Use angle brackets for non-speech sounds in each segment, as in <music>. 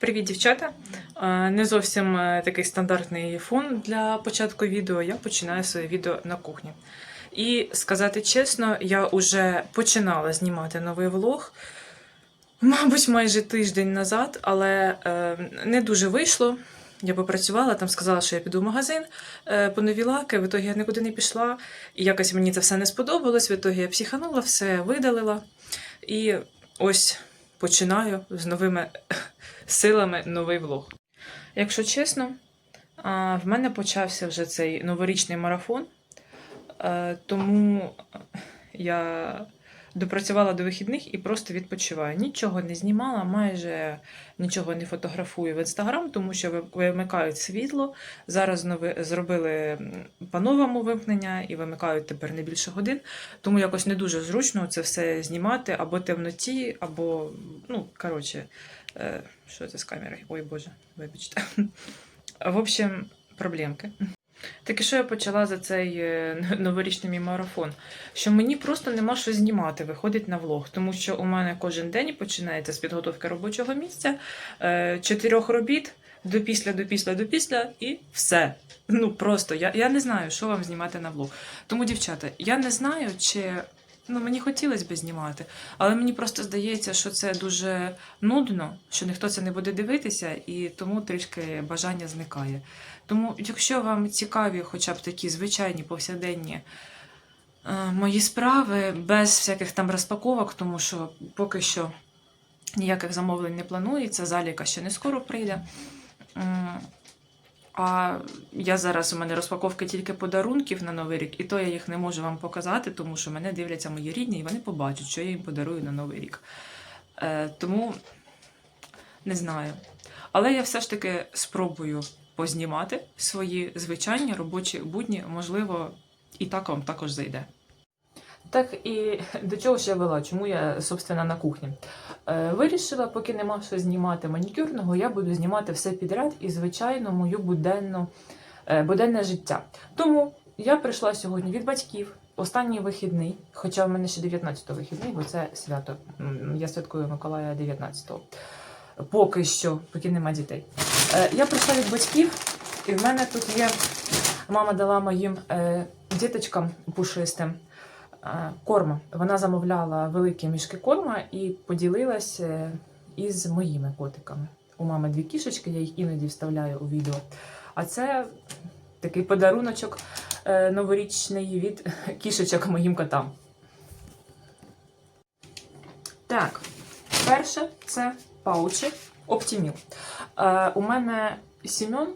Привіт, дівчата! Е, Не зовсім е, такий стандартний фон для початку відео. Я починаю своє відео на кухні. І сказати чесно, я вже починала знімати новий влог, мабуть, майже тиждень назад, але е, не дуже вийшло. Я попрацювала, там сказала, що я піду в магазин по нові лаки. В ітогі я нікуди не пішла. І якось мені це все не сподобалось. В ітогі я психанула, все видалила. І ось починаю з новими <laughs> силами новий влог. Якщо чесно, в мене почався вже цей новорічний марафон, е, тому я допрацювала до вихідних і просто відпочиваю. Нічого не знімала, майже нічого не фотографую в інстаграм, тому що ви- вимикають світло. Зараз зробили по-новому вимкнення і вимикають тепер не більше годин. Тому якось не дуже зручно це все знімати або темноті, або, ну, коротше, е, що це з камерою? Ой Боже, вибачте. <laughs> В общем, проблемки. Так і що я почала за цей е, <laughs> новорічний мій марафон? Що мені просто нема що знімати, виходить на влог, тому що у мене кожен день починається з підготовки робочого місця, е, чотирьох робіт, до після, до після, до після, і все. Ну просто я, я не знаю, що вам знімати на влог. Тому, дівчата, я не знаю, чи ну мені хотілося б знімати, але мені просто здається, що це дуже нудно, що ніхто це не буде дивитися, і тому трішки бажання зникає. Тому, якщо вам цікаві, хоча б такі звичайні повсякденні е, мої справи, без всяких там розпаковок, тому що поки що ніяких замовлень не планується, заліка ще не скоро прийде. М, А я зараз у мене розпаковки тільки подарунків на Новий рік, і то я їх не можу вам показати, тому що мене дивляться мої рідні, і вони побачать, що я їм подарую на Новий рік. Е, тому не знаю. Але я все ж таки спробую познімати свої звичайні робочі будні, можливо, і так вам також зайде. Так і до чого я вела? Чому я, собственно, на кухні? Е, вирішила, поки нема що знімати манікюрного, я буду знімати все підряд і, звичайно, мою буденну, е, буденне життя. Тому я прийшла сьогодні від батьків. Останній вихідний, хоча в мене ще 19-го вихідний, бо це свято. Я святкую Миколая 19-го. Поки що, поки нема дітей. Е, Я прийшла від батьків, і в мене тут є. Мама дала моїм діточкам пушистим корма. Вона замовляла великі мішки корма і поділилась е, із моїми котиками. У мами дві кішечки, я їх іноді вставляю у відео. А це такий подаруночок е, новорічний від <laughs> кішечок моїм котам. Так, перше це паучі Оптіміл. Е, у мене Сім'он,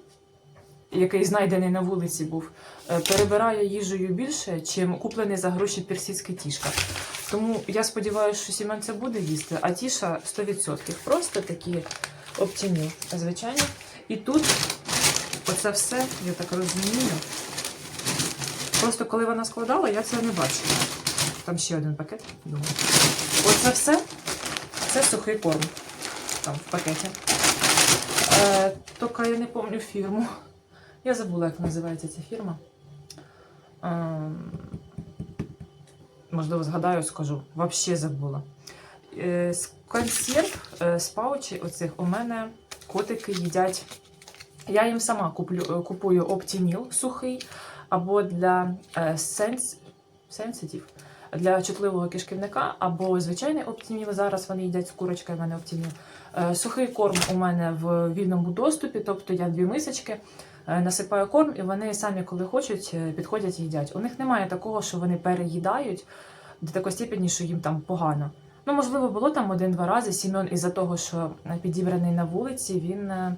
який знайдений на вулиці був, е, перебирає їжею більше, чим куплений за гроші персидський тішка. Тому я сподіваюся, що Сім'он це буде їсти, а тіша 100%. Просто такі Оптіміл, звичайно. І тут оце все, я так розумію. Просто коли вона складала, я це не бачила. Там ще один пакет. Оце все це сухий корм. Там в пакеті. Е, тільки я не пам'ятаю фірму. Я забула, як називається ця фірма. Ем, можливо, згадаю, скажу. Взагалі забула. Е, з консерв, з паучі оцих у мене котики їдять. Я їм сама куплю, е, купую Оптіміл сухий або для е, сенс, сенситів, для чутливого кишківника, або звичайний оптіміл. Зараз вони їдять з курочкою, в мене оптіміл. Сухий корм у мене в вільному доступі, тобто я дві мисочки насипаю корм, і вони самі, коли хочуть, е, підходять і їдять. У них немає такого, що вони переїдають до такої степені, що їм там погано. Ну, можливо, було там один-два рази. Сім'он із-за того, що е, підібраний на вулиці, він е,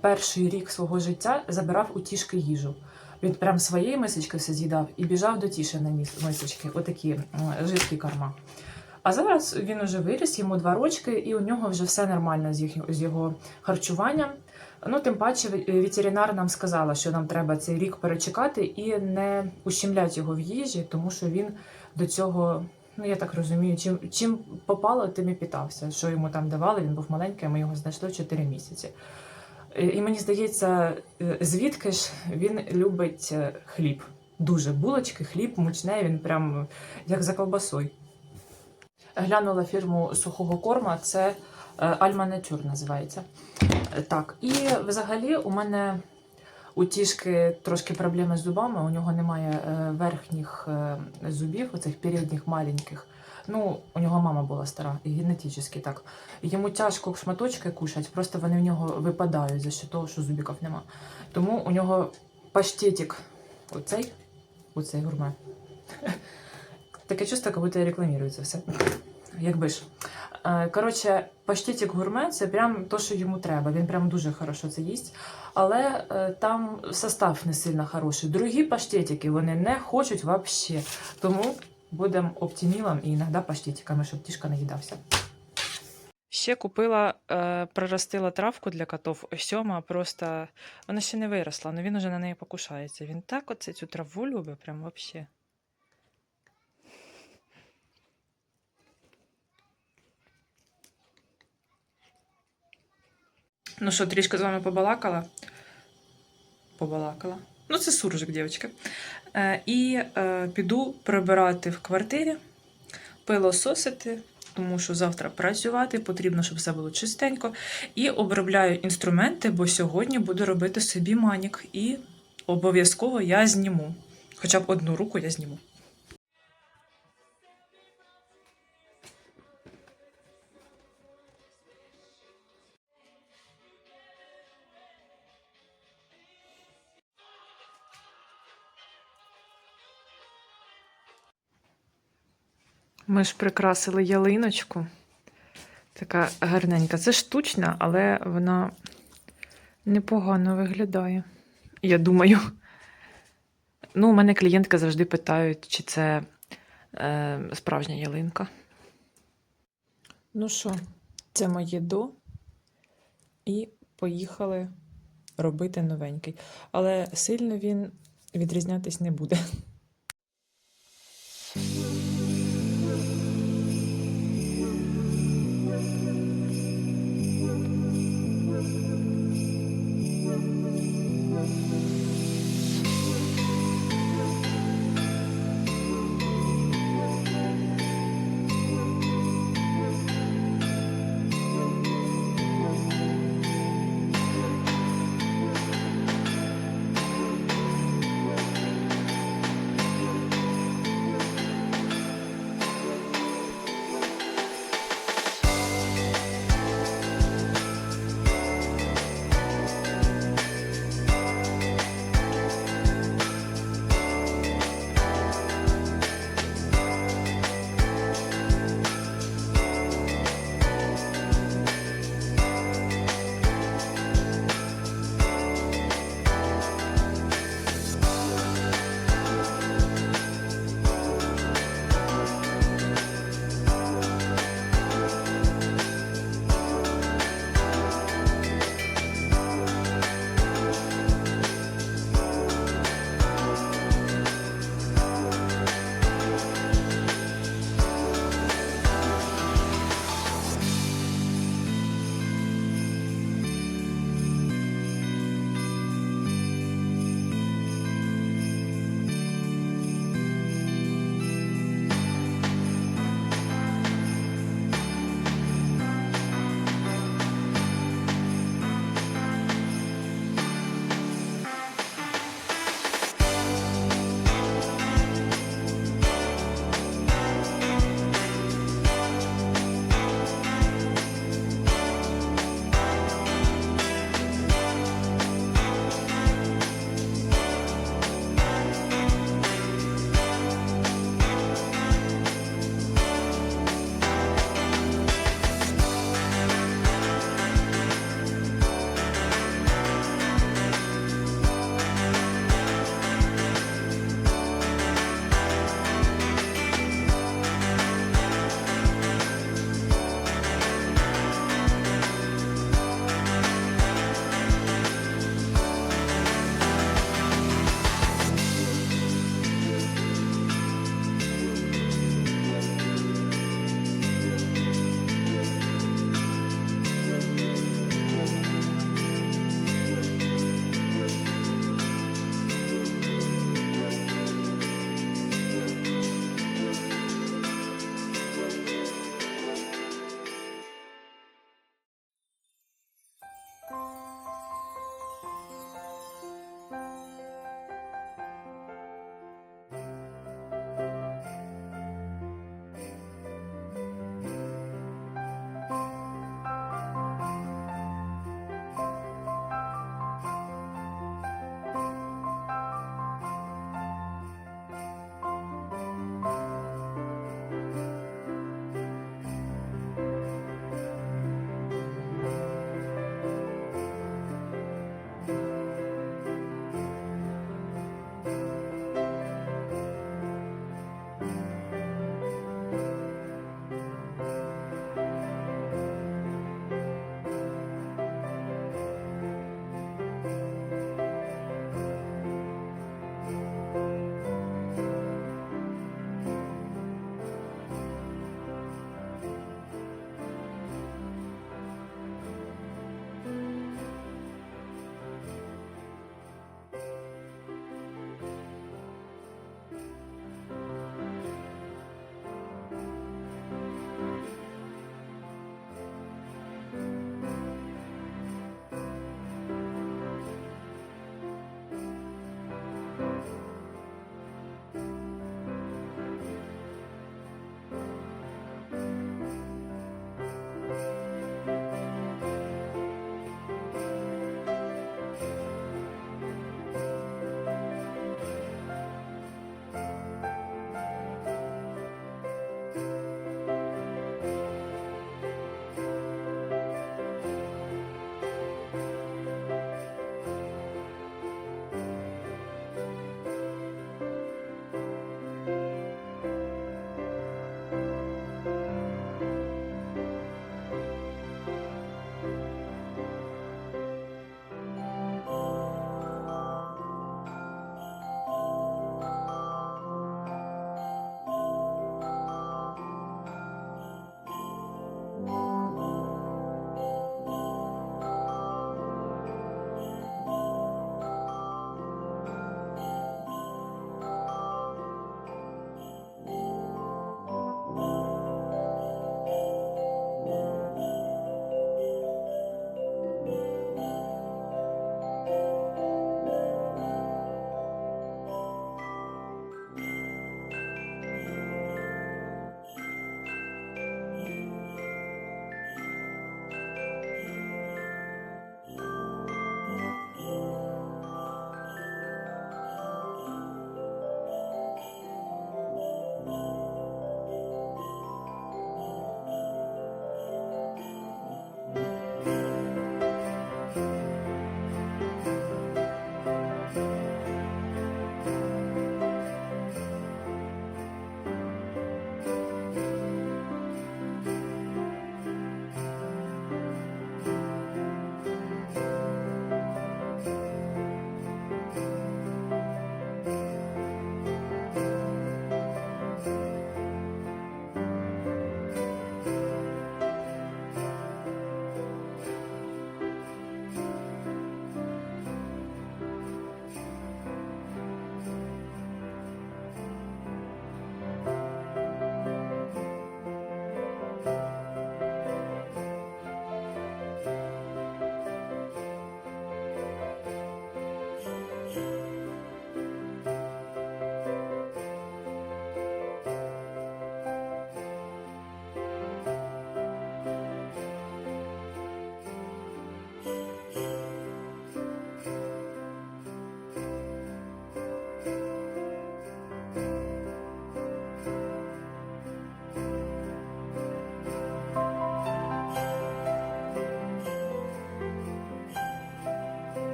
перший рік свого життя забирав у тішки їжу. Він прям своєї мисочки все з'їдав і біжав до тішини міс- мисочки, отакі жидкі корма. А зараз він уже виріс, йому два рочки, і у нього вже все нормально з його харчуванням. Ну, тим паче, ветеринар нам сказала, що нам треба цей рік перечекати і не ущемляти його в їжі, тому що він до цього, ну я так розумію, чим, чим попало, тим і питався. Що йому там давали, він був маленький, ми його знайшли в 4 місяці. Е, І мені здається, е, звідки ж він любить е, хліб. Дуже булочки, хліб, мучне, він прям як за колбасою. Глянула фірму сухого корма. Це Альма Натюр називається. Е, Так, і взагалі у мене у тішки трошки проблеми з зубами. У нього немає е, верхніх е, зубів, оцих передніх маленьких. Ну, у нього мама була стара, і генетично так. Йому тяжко шматочки кушати, просто вони в нього випадають за що того, що зубиків нема. Тому у нього паштетик, оцей, оцей гурме. Таке чувство, як будто я рекламірую це все. Якби ж. Е, Коротше, паштетик гурме це прям то, що йому треба. Він прям дуже хорошо це їсть. Але е, там состав не сильно хороший. Другі паштетики вони не хочуть взагалі. Тому будемо оптимілом і іноді паштетиками, щоб тішка не їдався. Ще купила, е, проростила травку для котов. Сьома просто вона ще не виросла, але він уже на неї покушається. Він так оце цю траву любить, прям взагалі. Ну що, трішки з вами побалакала. Побалакала. Ну, це суржик, дівчатка. Е, і е, піду прибирати в квартирі, пилососити, тому що завтра працювати, потрібно, щоб все було чистенько. І обробляю інструменти, бо сьогодні буду робити собі манік. І обов'язково я зніму. Хоча б одну руку я зніму. Ми ж прикрасили ялиночку. Така гарненька. Це штучна, але вона непогано виглядає. Я думаю. Ну, у мене клієнтки завжди питають, чи це е, справжня ялинка. Ну що, це моє до. І поїхали робити новенький. Але сильно він відрізнятись не буде.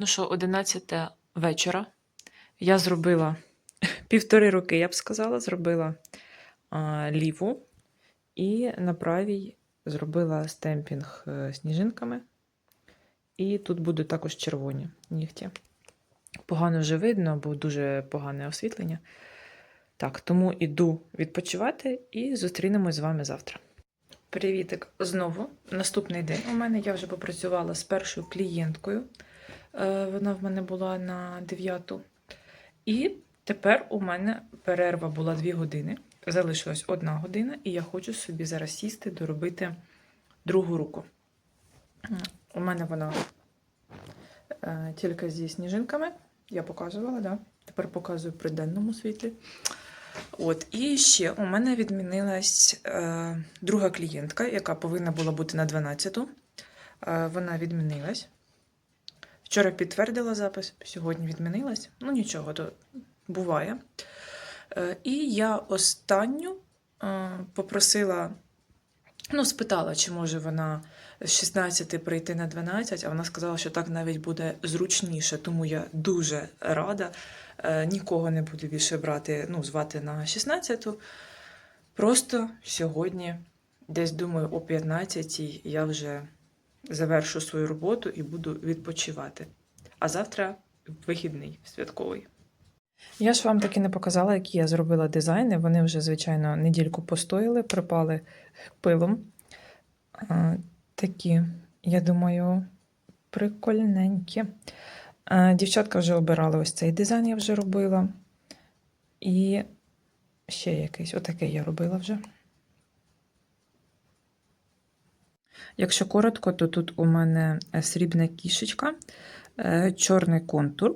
Ну що, 11 вечора. Я зробила <laughs> півтори роки, я б сказала, зробила а, ліву і на правій зробила стемпінг е, сніжинками. І тут будуть також червоні нігті. Погано вже видно, бо дуже погане освітлення. Так, тому іду відпочивати і зустрінемось з вами завтра. Привітик знову. Наступний день у мене я вже попрацювала з першою клієнткою. Е, Вона в мене була на 9. І тепер у мене перерва була 2 години. Залишилась одна година, і я хочу собі зараз сісти, доробити другу руку. У мене вона е, тільки зі сніжинками. Я показувала, да? тепер показую при денному світлі. От, і ще у мене відмінилась е, друга клієнтка, яка повинна була бути на 12-ту. Е, вона відмінилась. Вчора підтвердила запис, сьогодні відмінилась. Ну нічого, то буває. Е, і я останню е, попросила, ну, спитала, чи може вона з 16 прийти на 12, а вона сказала, що так навіть буде зручніше, тому я дуже рада. Е, Нікого не буду більше брати, ну, звати на 16-ту. Просто сьогодні, десь думаю, о 15 я вже завершу свою роботу і буду відпочивати. А завтра вихідний святковий. Я ж вам таки не показала, які я зробила дизайни. Вони вже, звичайно, недільку постояли, припали пилом. А, такі, я думаю, прикольненькі. А, дівчатка вже обирали ось цей дизайн, я вже робила. І ще якийсь, отакий я робила вже. Якщо коротко, то тут у мене е, срібна кішечка, е, чорний контур,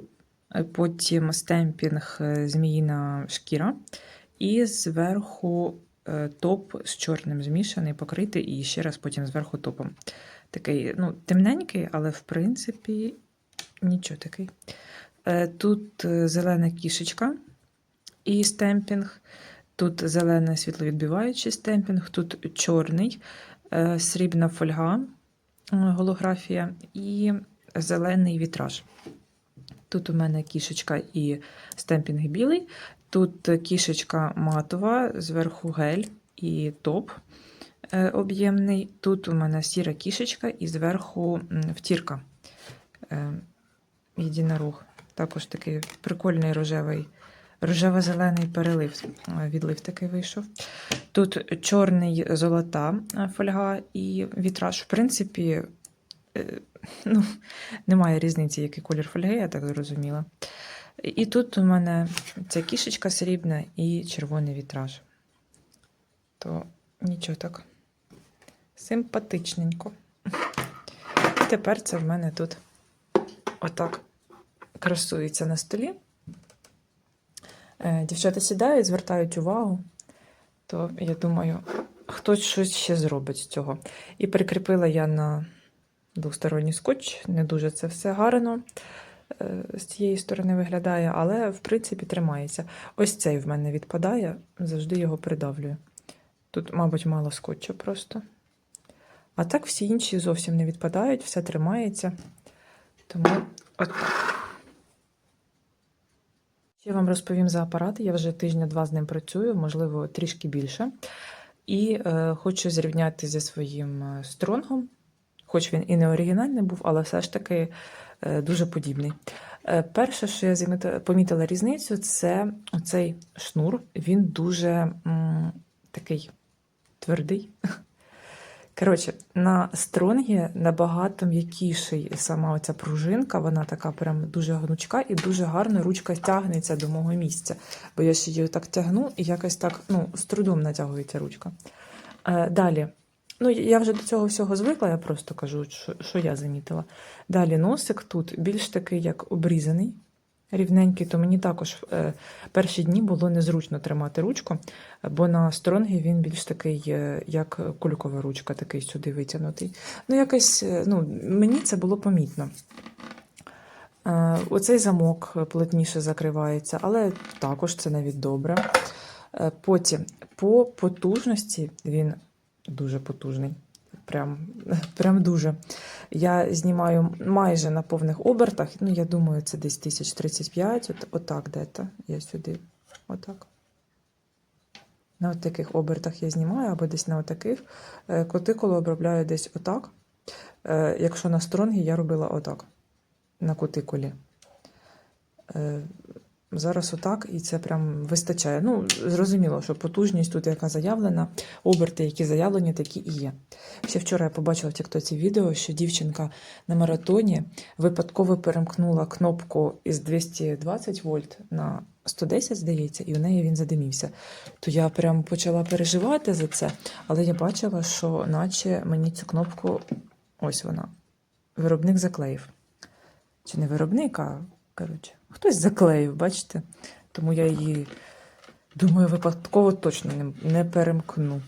е, потім стемпінг зміїна шкіра, і зверху топ з чорним змішаний, покритий, і ще раз потім зверху топом. Такий, ну, темненький, але в принципі нічого такий. Тут зелена кішечка і стемпінг, тут зелений світловідбиваючий стемпінг, тут чорний срібна фольга, е, голографія і зелений вітраж. Тут у мене кішечка і стемпінг білий. Тут кішечка матова, зверху гель і топ е, об'ємний. Тут у мене сіра кішечка і зверху втірка. Е, Єдинорог. Також такий прикольний рожевий, рожево-зелений перелив, е, відлив такий вийшов. Тут чорний золота е, фольга і вітраж. В принципі, е, ну, немає різниці, який колір фольги, я так зрозуміла. І тут у мене ця кішечка срібна і червоний вітраж. То нічого так. Симпатичненько. І тепер це в мене тут отак красується на столі. Е, Дівчата сідають, звертають увагу, то я думаю, хтось щось ще зробить з цього. І прикріпила я на двосторонній скотч. Не дуже це все гарно е, з цієї сторони виглядає, але в принципі тримається. Ось цей в мене відпадає, завжди його придавлюю. Тут, мабуть, мало скотчу просто. А так всі інші зовсім не відпадають, все тримається. Тому от так. Ще вам розповім за апарат. Я вже тижня-два з ним працюю, можливо, трішки більше. І е, хочу зрівняти зі своїм е, стронгом, хоч він і не оригінальний був, але все ж таки е, дуже подібний. Е, перше, що я помітила різницю, це цей шнур. Він дуже м, такий твердий. Коротше, на стронгі набагато м'якіший сама оця пружинка, вона така прям дуже гнучка і дуже гарно ручка тягнеться до мого місця. Бо я ще її так тягну і якось так ну, з трудом натягується ручка. Е, далі. Ну, я вже до цього всього звикла, я просто кажу, що, що я замітила. Далі носик тут більш такий, як обрізаний, рівненький, то мені також е, перші дні було незручно тримати ручку, бо на стронгі він більш такий, е, як кулькова ручка, такий сюди витягнутий. Ну, якось, е, ну, мені це було помітно. Оцей замок плотніше закривається, але також це навіть добре. Потім по потужності він дуже потужний. Прям, прям дуже. Я знімаю майже на повних обертах. Ну, я думаю, це десь 1035, от, отак де-то. Я сюди. Отак. На таких обертах я знімаю, або десь на отаких. Е, Кутикулу обробляю десь отак. Е, Якщо на стронгі, я робила отак. На кутикулі. Зараз отак, і це прям вистачає. Ну, зрозуміло, що потужність тут, яка заявлена, оберти, які заявлені, такі і є. Ще вчора я побачила в Тіктоці відео, що дівчинка на маратоні випадково перемкнула кнопку із 220 вольт на 110, здається, і у неї він задимівся. То я прям почала переживати за це, але я бачила, що наче мені цю кнопку, ось вона, виробник заклеїв. Чи не виробник, а коротше, хтось заклеїв, бачите? Тому я її, думаю, випадково точно не, не перемкну.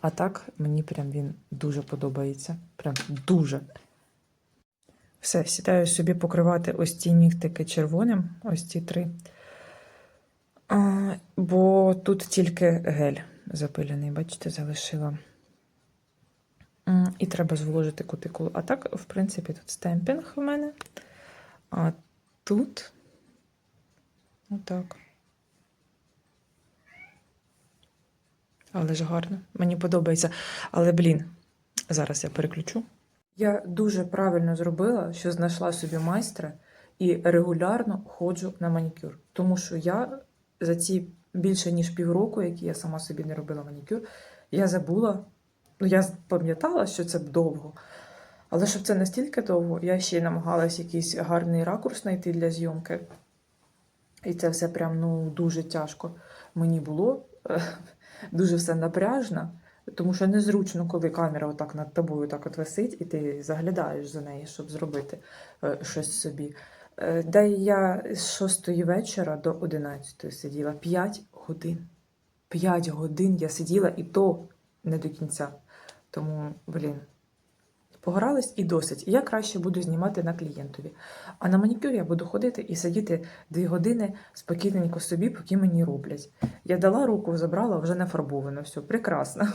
А так мені прям він дуже подобається. Прям дуже. Все, сідаю собі покривати ось ці нігтики червоним, ось ці три. А, бо тут тільки гель запилений, бачите, залишила. І треба зволожити кутикулу. А так, в принципі, тут стемпінг в мене. А тут отак. Але ж гарно. Мені подобається. Але, блін, зараз я переключу. Я дуже правильно зробила, що знайшла собі майстра і регулярно ходжу на манікюр. Тому що я за ці більше ніж півроку, які я сама собі не робила манікюр, я забула. Ну, я пам'ятала, що це довго. Але щоб це настільки довго, я ще намагалась якийсь гарний ракурс знайти для зйомки. І це все прям ну, дуже тяжко мені було. <laughs> Дуже все напряжно, тому що незручно, коли камера отак над тобою так от висить, і ти заглядаєш за неї, щоб зробити е, щось собі. Е, Де я з 6 вечора до 11 сиділа 5 годин. 5 годин я сиділа і то не до кінця. Тому, блін, погрались і досить. Я краще буду знімати на клієнтові. А на манікюр я буду ходити і сидіти дві години спокійненько собі, поки мені роблять. Я дала руку, забрала, вже нафарбовано. Все, прекрасно.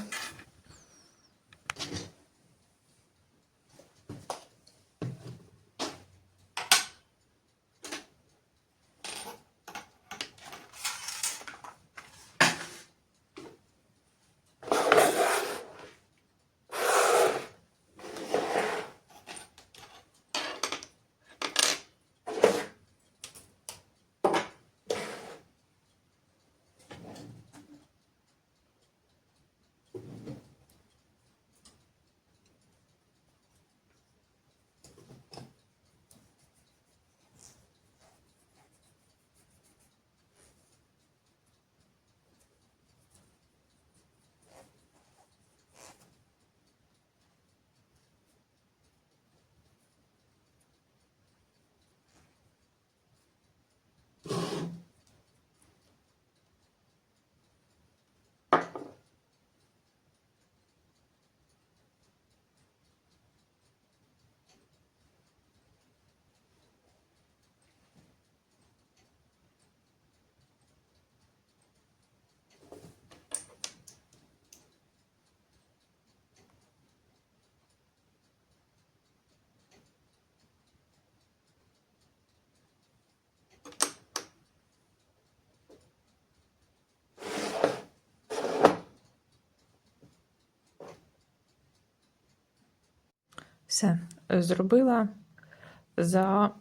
Все, зробила за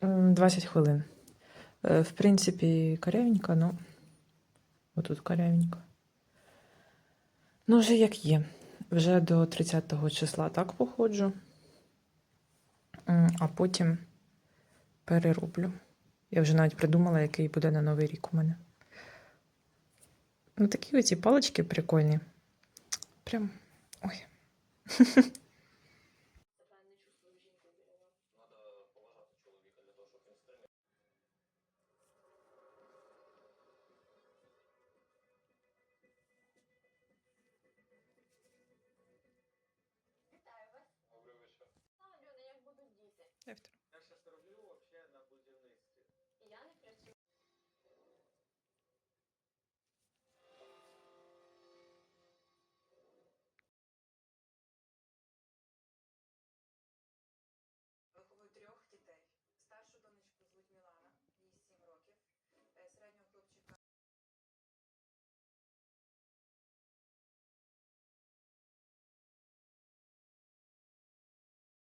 20 хвилин. Е, В принципі, корявенька, ну, отут корявенька. Ну, вже як є. Вже до 30 числа так походжу, а потім перероблю. Я вже навіть придумала, який буде на Новий рік у мене. Ну, такі оці палички прикольні. Прям. Ой. <laughs>